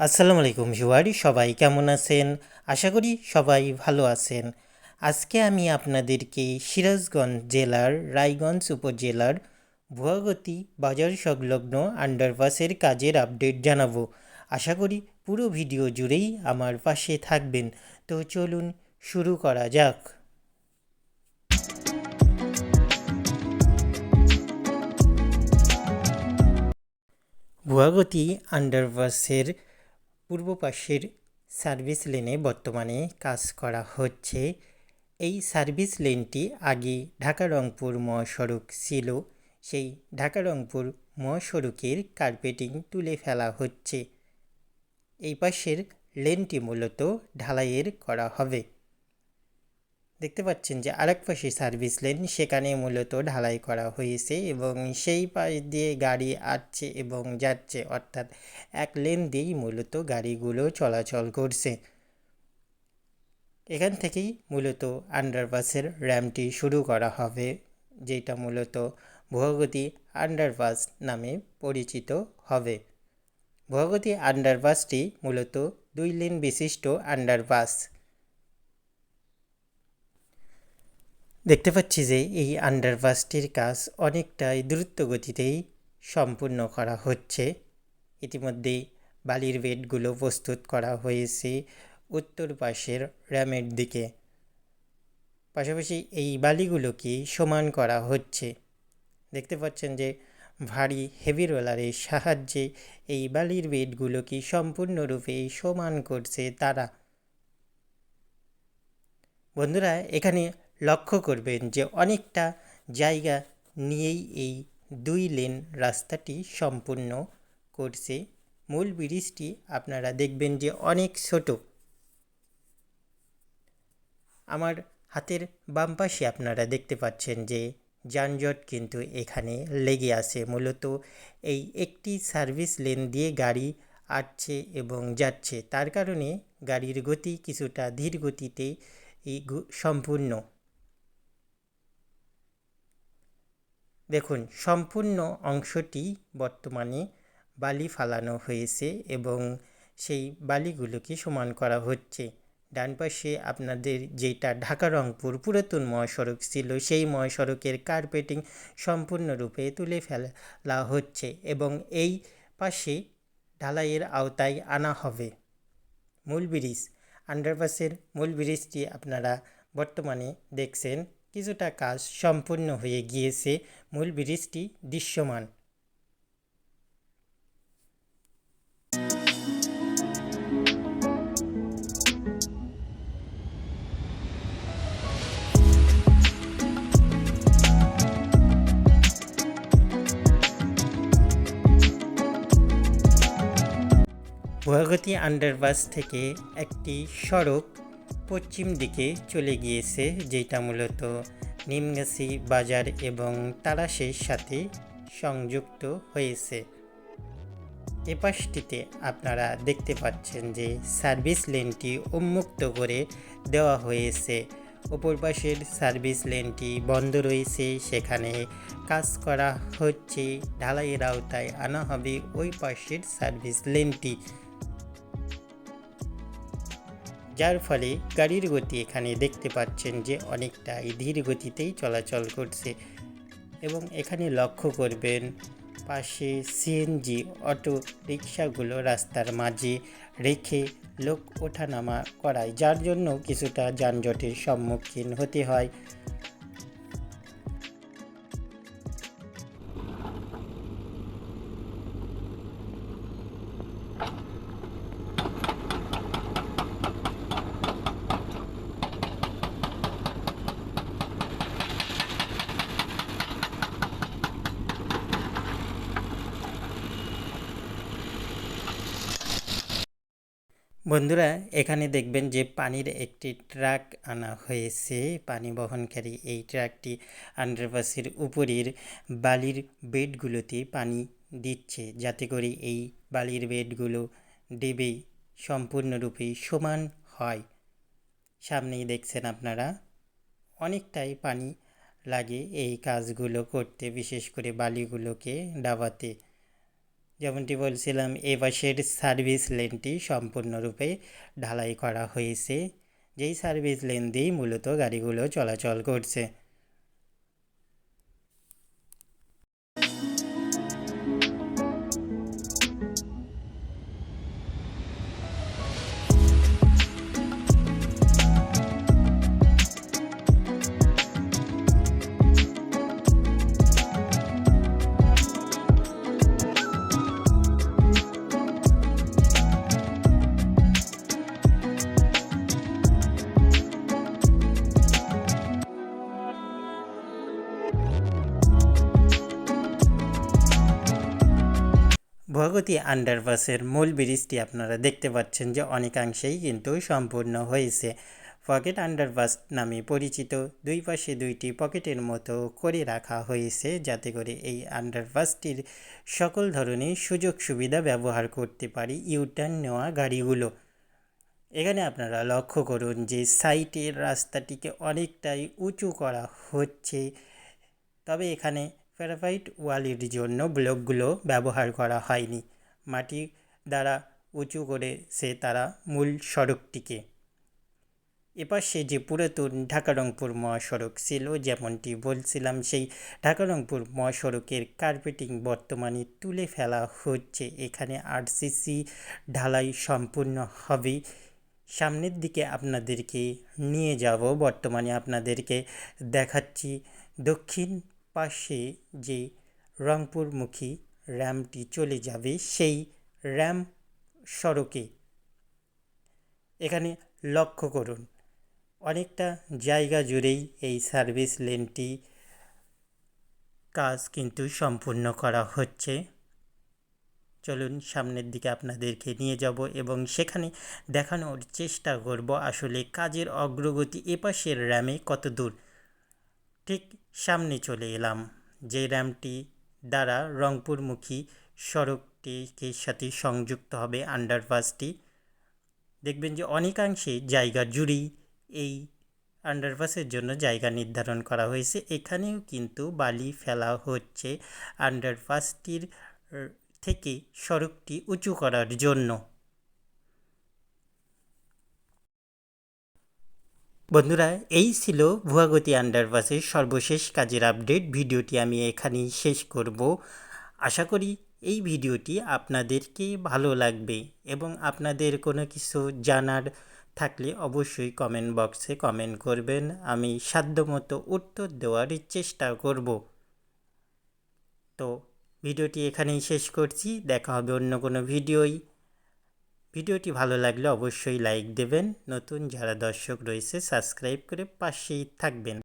আসসালামু আলাইকুম জুয়ারি সবাই কেমন আছেন? আশা করি সবাই ভালো আছেন। আজকে আমি আপনাদেরকে সিরাজগঞ্জ জেলার, রায়গঞ্জ উপজেলার ভুয়াগতি বাজার সংলগ্ন আন্ডারপাসের কাজের আপডেট জানাব। আশা করি পুরো ভিডিও জুড়েই আমার পাশে থাকবেন। তো চলুন শুরু করা যাক। ভুয়াগতি আন্ডারপাসের পূর্ব পাশের সার্ভিস লেনে বর্তমানে কাজ করা হচ্ছে। এই সার্ভিস লেনটি আগে ঢাকা রংপুর মহাসড়ক ছিল, সেই ঢাকা রংপুর মহাসড়কের কার্পেটিং তুলে ফেলা হচ্ছে। এই পাশের লেনটি মূলত ঢালাইয়ের করা হবে। দেখতে পাচ্ছেন যে আরেক পাশে সার্ভিস লেন, সেখানে মূলত ঢালাই করা হয়েছে এবং সেই পাশ দিয়ে গাড়ি আসছে এবং যাচ্ছে। অর্থাৎ এক লেন দিয়েই মূলত গাড়িগুলো চলাচল করছে। এখান থেকেই মূলত আন্ডারপাসের র্যামটি শুরু করা হবে, যেটা মূলত ভুয়াগতি আন্ডারপাস নামে পরিচিত হবে। ভুয়াগতি আন্ডারপাসটি মূলত দুই লেন বিশিষ্ট আন্ডারপাস। দেখতে পাচ্ছি যে এই আন্ডারপাসটির কাজ অনেকটাই দ্রুত গতিতেই সম্পূর্ণ করা হচ্ছে। ইতিমধ্যে বালির বেডগুলো প্রস্তুত করা হয়েছে উত্তর পাশের র্যামের দিকে। পাশাপাশি এই বালিগুলোকে সমান করা হচ্ছে। দেখতে পাচ্ছেন যে ভারী হেভি রোলারের সাহায্যে এই বালির বেডগুলোকে সম্পূর্ণরূপে সমান করছে তারা। বন্ধুরা, এখানে লক্ষ্য করবেন যে অনেকটা জায়গা নিয়েই এই দুই লেন রাস্তাটি সম্পূর্ণ করছে। মূল ব্রিজটি আপনারা দেখবেন যে অনেক ছোট। আমার হাতের বাম পাশে আপনারা দেখতে পাচ্ছেন যে যানজট কিন্তু এখানে লেগে আছে। মূলত এই একটি সার্ভিস লেন দিয়ে গাড়ি আসছে এবং যাচ্ছে। তার কারণে গাড়ির গতি কিছুটা ধীর গতিতে সম্পূর্ণ। দেখুন, সম্পূর্ণ অংশটি বর্তমানে বালি ফালানো হয়েছে এবং সেই বালিগুলোকে সমান করা হচ্ছে। ডান পাশে আপনাদের যেটা ঢাকা রংপুর পুরাতন মহাসড়ক ছিল, সেই মহাসড়কের কার্পেটিং সম্পূর্ণরূপে তুলে ফেলা হচ্ছে এবং এই পাশে ঢালাইয়ের আওতায় আনা হবে। মূল ব্রিজ, আন্ডারপাসের মূল ব্রিজটি আপনারা বর্তমানে দেখছেন। কিছুটা কাজ সম্পূর্ণ হয়ে গিয়েছে মূল ব্রিজটি দৃশ্যমান। গুয়াহাটি আন্ডারপাস থেকে একটি সড়ক পশ্চিম দিকে চলে গিয়েছে, যেটা মূলত নিমগাছি বাজার এবং তারাশের সাথে সংযুক্ত হয়েছে। এ পাশটিতে আপনারা দেখতে পাচ্ছেন যে সার্ভিস লেনটি উন্মুক্ত করে দেওয়া হয়েছে। ওপর পাশের সার্ভিস লেনটি বন্ধ রয়েছে, সেখানে কাজ করা হচ্ছে, ঢালাইয়ের আওতায় আনা হবে ওই পাশের সার্ভিস লেনটি। যার ফলে গাড়ির গতি এখানে দেখতে পাচ্ছেন যে অনেকটাই ধীর গতিতেই চলাচল করছে এবং এখানে লক্ষ্য করবেন পাশে সিএনজি অটো রিক্সাগুলো রাস্তার মাঝে রেখে লোক ওঠানামা করায়, যার জন্য কিছুটা যানজটের সম্মুখীন হতে হয়। বন্ধুরা, এখানে দেখবেন যে পানির একটি ট্রাক আনা হয়েছে। পানি বহনকারী এই ট্রাকটি আন্ডারপাসের উপরের বালির বেডগুলোতে পানি দিচ্ছে। যাতে করে এই বালির বেডগুলো ডেবে সম্পূর্ণরূপে সমান হয়। সামনেই দেখছেন আপনারা, অনেকটাই পানি লাগে এই কাজগুলো করতে, বিশেষ করে বালিগুলোকে ডাবাতে। যেমনটি বলছিলাম, এ বাসের সার্ভিস লেনটি সম্পূর্ণরূপে ঢালাই করা হয়েছে। যেই সার্ভিস লেন দিয়েই মূলত গাড়িগুলো চলাচল করছে। ভগতী আন্ডারপাসের মূল ব্রিজটি আপনারা দেখতে পাচ্ছেন যে অনেকাংশেই কিন্তু সম্পূর্ণ হয়েছে। পকেট আন্ডারপাস নামে পরিচিত দুই পাশে দুইটি পকেটের মতো করে রাখা হয়েছে যাতে করে এই আন্ডারপাসটির সকল ধরনের সুযোগ সুবিধা ব্যবহার করতে পারি ইউটার্ন নেওয়া গাড়িগুলো। এখানে আপনারা লক্ষ্য করুন যে সাইটের রাস্তাটিকে অনেকটাই উঁচু করা হচ্ছে। তবে এখানে প্যারাফাইট ওয়ালের জন্য ব্লকগুলো ব্যবহার করা হয়নি। মাটি দ্বারা উঁচু করে সে তারা মূল সড়কটিকে। এপাশে যে পুরাতন ঢাকা রংপুর মহাসড়ক ছিল, যেমনটি বলছিলাম, সেই ঢাকা রংপুর মহাসড়কের কার্পেটিং বর্তমানে তুলে ফেলা হচ্ছে। এখানে আরসিসি ঢালাই সম্পূর্ণ হবে। সামনের দিকে আপনাদেরকে নিয়ে যাব। বর্তমানে আপনাদেরকে দেখাচ্ছি দক্ষিণ পাশে যে রংপুরমুখী র্যামটি চলে যাবে, সেই র্যাম সড়কে। এখানে লক্ষ্য করুন, অনেকটা জায়গা জুড়েই এই সার্ভিস লেনটি কাজ কিন্তু সম্পূর্ণ করা হচ্ছে। চলুন সামনের দিকে আপনাদেরকে নিয়ে যাব এবং সেখানে দেখানোর চেষ্টা করব আসলে কাজের অগ্রগতি এপাশের র্যামে কত দূর। ঠিক সামনে চলে এলাম। যে র্যামটি দ্বারা রংপুরমুখী সড়কটিকে সাথে সংযুক্ত হবে আন্ডারপাসটি, দেখবেন যে অনেকাংশে জায়গা জুড়েই এই আন্ডারপাসের জন্য জায়গা নির্ধারণ করা হয়েছে। এখানেও কিন্তু বালি ফেলা হচ্ছে আন্ডারপাসটির থেকে সড়কটি উঁচু করার জন্য। বন্ধুরা, এই ছিল ভুয়াগতি আন্ডারপাসের সর্বশেষ কাজের আপডেট। ভিডিওটি আমি এখানেই শেষ করব। আশা করি এই ভিডিওটি আপনাদেরকে ভালো লাগবে এবং আপনাদের কোনো কিছু জানার থাকলে অবশ্যই কমেন্ট বক্সে কমেন্ট করবেন। আমি সাধ্যমতো উত্তর দেওয়ার চেষ্টা করব। তো, ভিডিওটি এখানেই শেষ করছি। দেখা হবে অন্য কোনো ভিডিওই ভিডিওটি ভালো লাগলে অবশ্যই লাইক দেবেন। নতুন যারা দর্শক রয়েছে সাবস্ক্রাইব করে পাশেই থাকবেন।